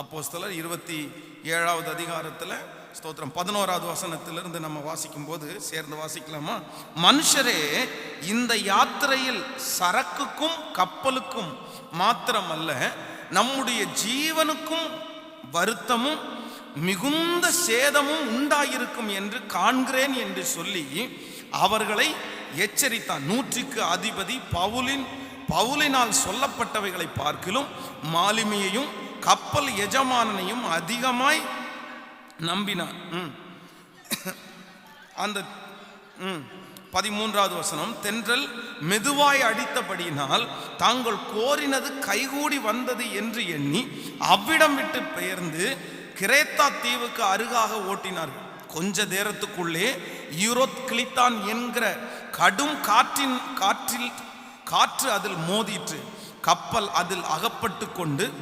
அப்போஸ்தலர் இருபத்தி ஏழாவது அதிகாரத்தில் ஸ்தோத்திரம். பதினோராவது வசனத்திலிருந்து நம்ம வாசிக்கும் போது சேர்ந்து வாசிக்கலாமா? மனுஷரே இந்த யாத்திரையில் சரக்குக்கும் கப்பலுக்கும் மாத்திரமல்ல நம்முடைய ஜீவனுக்கும் வருத்தமும் மிகுந்த சேதமும் உண்டாயிருக்கும் என்று காண்கிறேன் என்று சொல்லி அவர்களை எச்சரித்தான். நூற்றுக்கு அதிபதி பவுலின் பவுலினால் சொல்லப்பட்டவைகளை பார்க்கிலும் மாலுமியையும் கப்பல் எஜமானனையும் அதிகமாய் நம்பினான் ம். அந்த ம், பதிமூன்றாவது வசனம் தென்றல் மெதுவாய் அடித்தபடியினால் தாங்கள் கோரினது கைகூடி வந்தது என்று எண்ணி அவ்விடம் விட்டு பெயர்ந்து கிரேத்தா தீவுக்கு அருகாக ஓட்டினார்கள். கொஞ்ச நேரத்துக்குள்ளே யூரோத் கிளித்தான் என்கிற கடும் காற்றின் காற்றில் காற்று அதில் மோதிற்று. கப்பல் அதில் அகப்பட்டு கொண்டு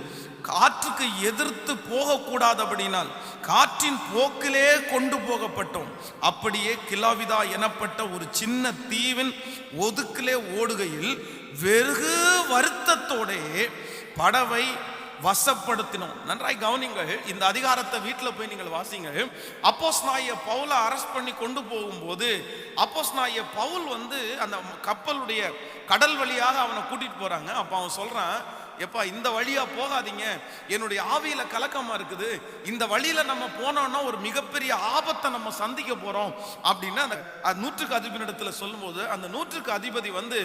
காற்றுக்கு எதிர்த்து போகக்கூடாதபடினால் காற்றின் போக்கிலே கொண்டு போகப்பட்டோம். அப்படியே கிலாவிதா எனப்பட்ட ஒரு சின்ன தீவின் ஒதுக்கிலே ஓடுகையில் வெறுகு வருத்தத்தோடே படவை வசப்படுத்தினோம். நன்றாய் கவனிங்கள் இந்த அதிகாரத்தை வீட்டில் போய் நீங்கள் வாசிங்க அப்போஸ் நாய பவுலை அரெஸ்ட் பண்ணி கொண்டு போகும்போது அப்போஸ் நாய பவுல் வந்து அந்த கப்பலுடைய கடல் வழியாக அவனை கூட்டிட்டு போறாங்க. அப்போ அவன் சொல்றான் எப்பா இந்த வழியா போகாதீங்க. என்னுடைய ஆவியில கலக்கமா இருக்குது. இந்த வழியில நம்ம போனோம்னா ஒரு மிகப்பெரிய ஆபத்தை நம்ம சந்திக்க போறோம். அப்படின்னு அந்த நூற்றுக்கு அதிபதியிடத்துல சொல்லும்போது அந்த நூற்றுக்கு அதிபதி வந்து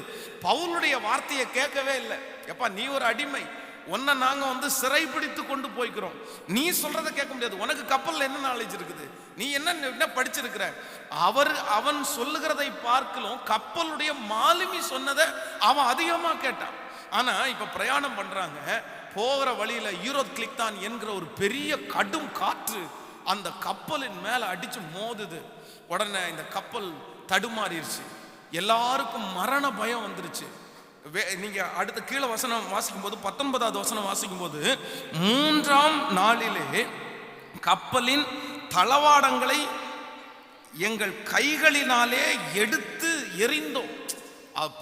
பவுலுடைய வார்த்தையை கேட்கவே இல்லை. எப்பா நீ ஒரு அடிமை. உன்னை நாங்கள் வந்து சிறைப்பிடித்து கொண்டு போய்க்கிறோம். நீ சொல்றத கேட்க முடியாது. உனக்கு கப்பலில் என்ன நாலேஜ் இருக்குது? நீ என்ன என்ன படிச்சிருக்கிற? அவர் அவன் சொல்லுகிறதை பார்க்கலும் கப்பலுடைய மாலுமி சொன்னதை அவன் அதிகமாக கேட்டான். ஆனால் இப்போ பிரயாணம் பண்ணுறாங்க போகிற வழியில யூரோத் கிளிக்தான் என்கிற ஒரு பெரிய கடும் காற்று அந்த கப்பலின் மேலே அடித்து மோதுது. உடனே இந்த கப்பல் தடுமாறிடுச்சு எல்லாருக்கும் மரண பயம் வந்துருச்சு. வே- நீங்க அடுத்த கீழே வசனம் வாசிக்கும் போது பத்தொன்பதாவது வசனம் வாசிக்கும் போது மூன்றாம் நாளிலே கப்பலின் தளவாடங்களை எங்கள் கைகளினாலே எடுத்து எறிந்தோம்.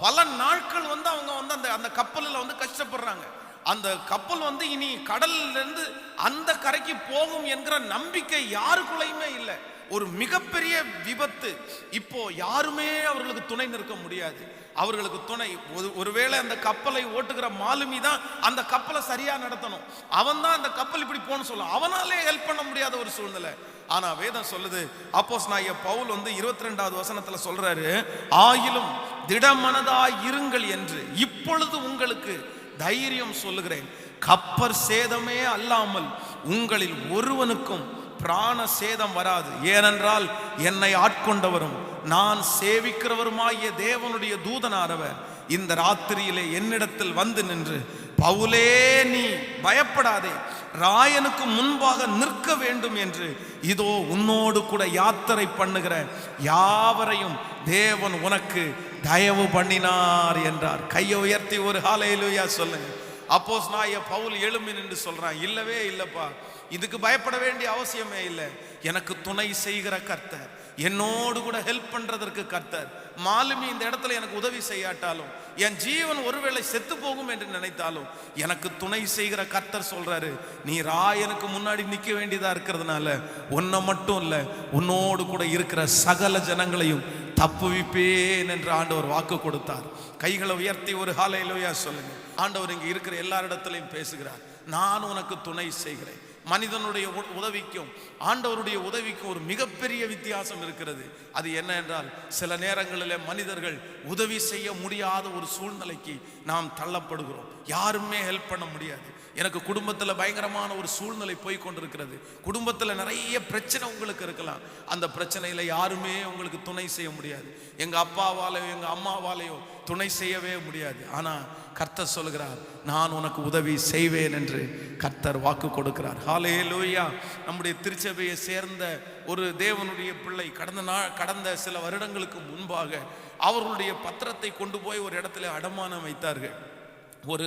பல நாட்கள் வந்து அவங்க வந்து அந்த அந்த கப்பலில் வந்து கஷ்டப்படுறாங்க. அந்த கப்பல் வந்து இனி கடல்லிருந்து அந்த கரைக்கு போகும் என்கிற நம்பிக்கை யாருக்குள்ளயுமே இல்லை. ஒரு மிகப்பெரிய விபத்து. இப்போ யாருமே அவர்களுக்கு துணை நிற்க முடியாது. அவர்களுக்கு துணை. ஒரு- ஒருவேளை அந்த கப்பலை ஓட்டுகிற மாலுமி தான் அந்த கப்பலை சரியா நடத்தணும். அவன் தான் அந்த கப்பல் இப்படி போகணும் சொல்லும் அவனாலே ஹெல்ப் பண்ண முடியாத ஒரு சூழ்நிலை. ஆனா வேதம் சொல்லுது அப்போஸ் நாய பவுல் வந்து இருபத்தி ரெண்டாவது வசனத்துல சொல்றாரு ஆயிலும் திடமனதாய் இருங்கள் என்று. இப்பொழுது உங்களுக்கு தைரியம் சொல்லுகிறேன். கப்பர் சேதமே அல்லாமல் உங்களில் ஒருவனுக்கும் பிராண சேதம் வராது. ஏனென்றால் என்னை ஆட்கொண்டவரும் நான் சேவிக்கிறவருமாகிய தேவனுடைய தூதனானவர் இந்த ராத்திரியிலே என்னிடத்தில் வந்து நின்று பவுலே நீ பயப்படாதே. ராயனுக்கு முன்பாக நிற்க வேண்டும் என்று இதோ உன்னோடு கூட யாத்திரை பண்ணுகிற யாவரையும் தேவன் உனக்கு தயவு பண்ணினார் என்றார். கையை உயர்த்தி ஒரு ஹாலையிலுயா சொல்லுங்க. அப்போஸ் நான் என் பவுல் எழும்பி நின்று சொல்கிறான் இல்லவே இல்லைப்பா. இதுக்கு பயப்பட வேண்டிய அவசியமே இல்லை. எனக்கு துணை செய்கிற கர்த்தர். என்னோடு கூட ஹெல்ப் பண்றதற்கு கர்த்தர். மாலுமி இந்த இடத்துல எனக்கு உதவி செய்யாட்டாலும் என் ஜீவன் ஒருவேளை செத்து போகும் என்று நினைத்தாலும் எனக்கு துணை செய்கிற கர்த்தர் சொல்றாரு நீ ராயனுக்கு முன்னாடி நிற்க வேண்டியதா இருக்கிறதுனால உன்னை மட்டும் இல்லை உன்னோடு கூட இருக்கிற சகல ஜனங்களையும் தப்புவிப்பேன் என்று ஆண்டவர் வாக்கு கொடுத்தார். கைகளை உயர்த்தி ஒரு ஹாலையிலோயா சொல்லுங்க. ஆண்டவர் இங்கே இருக்கிற எல்லாரிடத்திலையும் பேசுகிறார். நான் உனக்கு துணை செய்கிறேன். மனிதனுடைய உ- உதவிக்கும் ஆண்டவருடைய உதவிக்கும் ஒரு மிகப்பெரிய வித்தியாசம் இருக்கிறது. அது என்ன என்றால் சில நேரங்களில் மனிதர்கள் உதவி செய்ய முடியாத ஒரு சூழ்நிலைக்கு நாம் தள்ளப்படுகிறோம். யாருமே ஹெல்ப் பண்ண முடியாது. எனக்கு குடும்பத்தில் பயங்கரமான ஒரு சூழ்நிலை போய் கொண்டிருக்கிறது. குடும்பத்தில் நிறைய பிரச்சனை உங்களுக்கு இருக்கலாம். அந்த பிரச்சனையில் யாருமே உங்களுக்கு துணை செய்ய முடியாது. எங்கள் அப்பாவாலேயோ எங்கள் அம்மாவாலேயோ துணை செய்யவே முடியாது. ஆனால் கர்த்தர் சொல்கிறார் நான் உனக்கு உதவி செய்வேன் என்று கர்த்தர் வாக்கு கொடுக்கிறார். ஹாலே லூயா நம்முடைய திருச்சபையை சேர்ந்த ஒரு தேவனுடைய பிள்ளை கடந்த நாள் கடந்த சில வருடங்களுக்கு முன்பாக அவர்களுடைய பத்திரத்தை கொண்டு போய் ஒரு இடத்துல அடமானம் வைத்தார்கள். ஒரு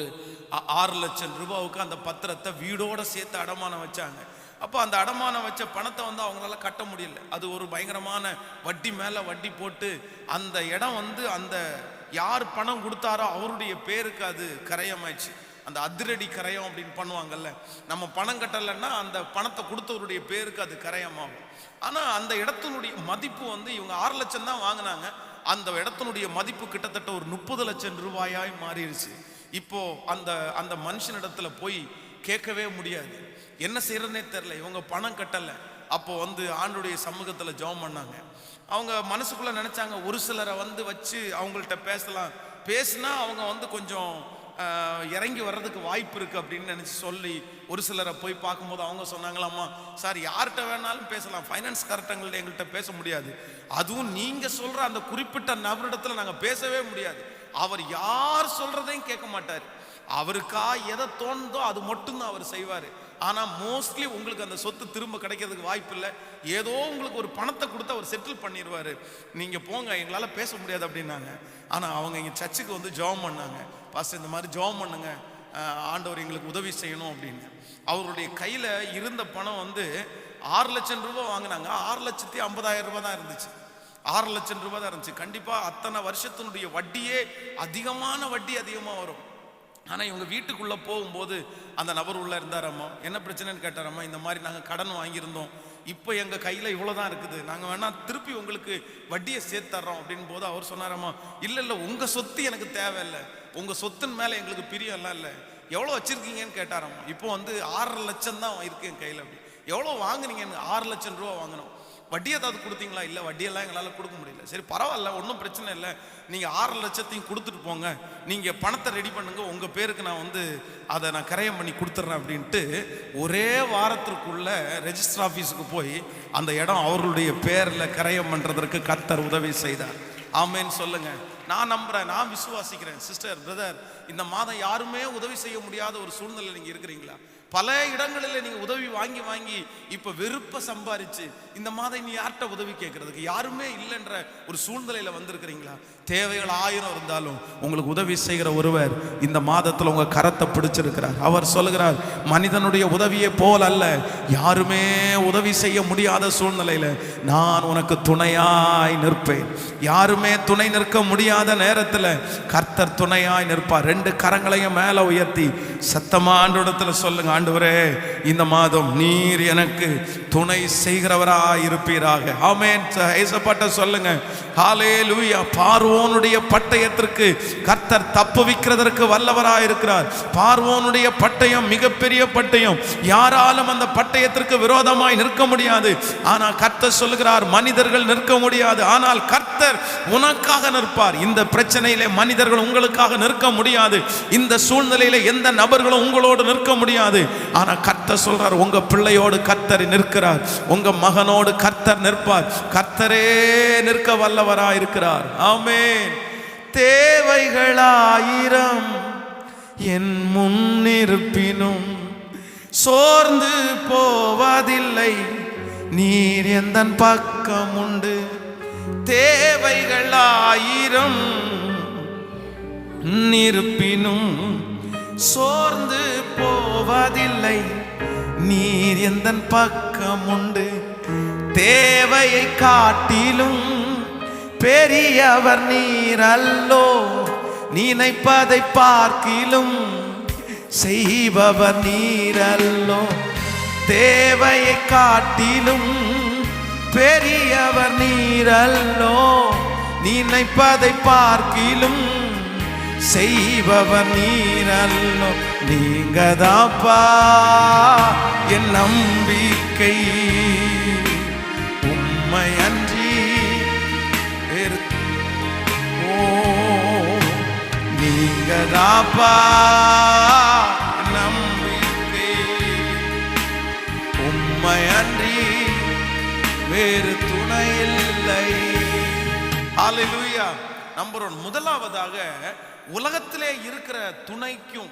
ஆறு லட்சம் ரூபாவுக்கு அந்த பத்திரத்தை வீடோடு சேர்த்து அடமானம் வச்சாங்க. அப்போ அந்த அடமானம் வச்ச பணத்தை வந்து அவங்களால கட்ட முடியல. அது ஒரு பயங்கரமான வட்டி மேலே வட்டி போட்டு அந்த இடம் வந்து அந்த யார் பணம் கொடுத்தாரோ அவருடைய பேருக்கு அது கரையமாயிடுச்சு. அந்த அதிரடி கரையம் அப்படின்னு பண்ணுவாங்கல்ல. நம்ம பணம் கட்டலைன்னா அந்த பணத்தை கொடுத்தவருடைய பேருக்கு அது கரையமாகும். ஆனால் அந்த இடத்தினுடைய மதிப்பு வந்து இவங்க ஆறு லட்சம் தான் வாங்கினாங்க. அந்த இடத்தினுடைய மதிப்பு கிட்டத்தட்ட ஒரு முப்பது லட்சம் ரூபாயாய் மாறிடுச்சு. இப்போ அந்த அந்த மனுஷனிடத்துல போய் கேட்கவே முடியாது. என்ன செய்யறதுனே தெரில இவங்க பணம் கட்டலை. அப்போ வந்து ஆண்டுடைய சமூகத்தில் ஜெபம் பண்ணாங்க. அவங்க மனசுக்குள்ளே நினச்சாங்க ஒரு சிலரை வந்து வச்சு அவங்கள்ட்ட பேசலாம். பேசினா அவங்க வந்து கொஞ்சம் இறங்கி வர்றதுக்கு வாய்ப்பு இருக்கு அப்படின்னு நினைச்சு சொல்லி ஒரு சிலரை போய் பார்க்கும்போது அவங்க சொன்னாங்களாமா சார் யார்கிட்ட வேணாலும் பேசலாம். ஃபைனான்ஸ் கரெக்டங்கள்ட்ட எங்கள்கிட்ட பேச முடியாது. அதுவும் நீங்க சொல்ற அந்த குறிப்பிட்ட நபரிடத்துல நாங்கள் பேசவே முடியாது. அவர் யார் சொல்றதையும் கேட்க மாட்டார். அவருக்கா எதை தோணுதோ அது மட்டும்தான் அவர் செய்வார். ஆனால் மோஸ்ட்லி உங்களுக்கு அந்த சொத்து திரும்ப கிடைக்கிறதுக்கு வாய்ப்பு இல்லை. ஏதோ உங்களுக்கு ஒரு பணத்தை கொடுத்து அவர் செட்டில் பண்ணிடுவார் நீங்கள் போங்க எங்களால் பேச முடியாது அப்படின்னாங்க. ஆனால் அவங்க இங்கே சர்ச்சுக்கு வந்து ஜெபம் பண்ணாங்க. பாஸ்டர் இந்த மாதிரி ஜெபம் பண்ணுங்க. ஆண்டவர் எங்களுக்கு உதவி செய்யணும் அப்படின்னு. அவருடைய கையில் இருந்த பணம் வந்து ஆறு லட்சம் ரூபாய் வாங்கினாங்க. ஆறு லட்சத்தி ஐம்பதாயிரம் ரூபாய் தான் இருந்துச்சு. ஆறு லட்சம் ரூபாய் தான் இருந்துச்சு. கண்டிப்பாக அத்தனை வருஷத்தினுடைய வட்டியே அதிகமான வட்டி அதிகமாக வரும். ஆனால் இவங்க வீட்டுக்குள்ளே போகும்போது அந்த நபர் உள்ளே இருந்தாரம்மா என்ன பிரச்சனைன்னு கேட்டாரம்மா இந்த மாதிரி நாங்கள் கடன் வாங்கியிருந்தோம். இப்போ எங்கள் கையில் இவ்வளோ தான் இருக்குது. நாங்கள் வேணால் திருப்பி உங்களுக்கு வட்டியை சேர்த்து தர்றோம் அப்படின்னு போது அவர் சொன்னாரம்மா இல்லை இல்லை உங்கள் சொத்து எனக்கு தேவையில்லை. உங்கள் சொத்தின் மேலே எங்களுக்கு பிரியம்லாம் இல்லை. எவ்வளோ வச்சுருக்கீங்கன்னு கேட்டாரம்மா இப்போ வந்து ஆறரை லட்சம் தான் இருக்குது என் கையில். அப்படி எவ்வளோ வாங்குனீங்கன்னு ஆறு லட்சம் ரூபா வாங்கினோம் வட்டி ஏதாவது கொடுத்தீங்களா? இல்லை வட்டியெல்லாம் எங்களால் கொடுக்க முடியல. சரி பரவாயில்ல ஒன்றும் பிரச்சனை இல்லை. நீங்கள் ஆறு லட்சத்தையும் கொடுத்துட்டு போங்க. நீங்கள் பணத்தை ரெடி பண்ணுங்க. உங்கள் பேருக்கு நான் வந்து அதை நான் கரையம் பண்ணி கொடுத்துட்றேன் அப்படின்ட்டு ஒரே வாரத்திற்குள்ள ரெஜிஸ்டர் ஆஃபீஸுக்கு போய் அந்த இடம் அவர்களுடைய பேரில் கரையம் பண்ணுறதற்கு கத்தர் உதவி செய்தார். ஆமேன்னு சொல்லுங்கள் நான் நம்புகிறேன் நான் விசுவாசிக்கிறேன் சிஸ்டர் பிரதர் இந்த மாதம் யாருமே உதவி செய்ய முடியாத ஒரு சூழ்நிலை நீங்கள் இருக்கிறீங்களா? பல இடங்களில் நீங்க உதவி வாங்கி வாங்கி இப்ப வெறுப்பை சம்பாரிச்சு இந்த மாதம் நீ யார்கிட்ட உதவி கேட்கறதுக்கு? யாருமே இல்லைன்ற ஒரு சூழ்நிலையில வந்திருக்கிறீங்களா? தேவைகள் ஆயிரம் இருந்தாலும் உங்களுக்கு உதவி செய்கிற ஒருவர் இந்த மாதத்துல உங்க கரத்தை பிடிச்சிருக்கிறார். அவர் சொல்லுகிறார் மனிதனுடைய உதவியை போல் அல்ல. யாருமே உதவி செய்ய முடியாத சூழ்நிலையில நான் உனக்கு துணையாய் நிற்பேன். யாருமே துணை நிற்க முடியாத நேரத்தில் கர்த்தர் துணையாய் நிற்பார். ரெண்டு கரங்களையும் மேலே உயர்த்தி சத்தமா இடத்துல சொல்லுங்க ஆண்டவரே இந்த மாதம் நீர் எனக்கு துணை செய்கிறவராய் இருப்பீராக ஆமென் ஏசப்பட்ட சொல்லுங்க. லூயா பார்வோனுடைய பட்டயத்திற்கு கர்த்தர் தப்புவிக்கிறதற்கு வல்லவராக இருக்கிறார் பார்வோனுடைய பட்டயம் மிகப்பெரிய பட்டயம். யாராலும் அந்த பட்டயத்திற்கு விரோதமாய் நிற்க முடியாது. ஆனால் கர்த்தர் சொல்லுகிறார் மனிதர்கள் நிற்க முடியாது. ஆனால் கர்த்தர் உனக்காக நிற்பார். இந்த பிரச்சனையிலே மனிதர்கள் உங்களுக்காக நிற்க முடியாது. இந்த சூழ்நிலையில எந்த நபர்களும் உங்களோடு நிற்க முடியாது. ஆனா கர்த்தர் சொல்றார் உங்க பிள்ளையோடு கர்த்தர் நிற்கிறார். உங்க மகனோடு கர்த்தர் நிற்பார். கர்த்தரே நிற்க வல்லவரா இருக்கிறார். ஆமே தேவைகளாயிரம் என் முன்னிருப்பினும் சோர்ந்து போவதில்லை. நீர் எந்த பக்கம் உண்டு தேவைகள் ஆயிரம் நிருப்பினும் சோர்ந்து போவதில்லை. நீர் எந்த பக்கம் உண்டு தேவையை காட்டிலும் பெரியவர் நீர் அல்லோ நினைப்பதை பார்க்கிலும் செய்பவர் நீர் அல்லோ தேவையை காட்டிலும் பெரியவர் நீர் அல்லோ நினைப்பதை பார்க்கிலும் செய்பவர் நீரல்லோ நீங்கதாப்பா என் நம்பிக்கை. உம்மை அன்றி ஓ நீங்க நம்பர் ஒன் முதலாவதாக உலகத்திலே இருக்கிற துணைக்கும்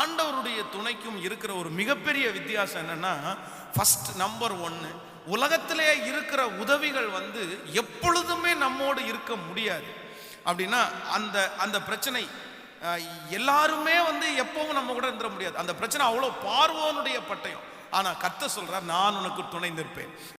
ஆண்டவருடைய துணைக்கும் இருக்கிற ஒரு மிகப்பெரிய வித்தியாசம் என்னன்னா ஃபஸ்ட் நம்பர் ஒன்னு உலகத்திலே இருக்கிற உதவிகள் வந்து எப்பொழுதுமே நம்மோடு இருக்க முடியாது. அப்படின்னா அந்த அந்த பிரச்சனை எல்லாருமே வந்து எப்பவும் நம்ம கூட இருந்துட முடியாது. அந்த பிரச்சனை அவ்வளோ பார்வோனுடைய பட்டயம். ஆனால் கத்த சொல்கிறார் நான் உனக்கு துணைந்திருப்பேன்.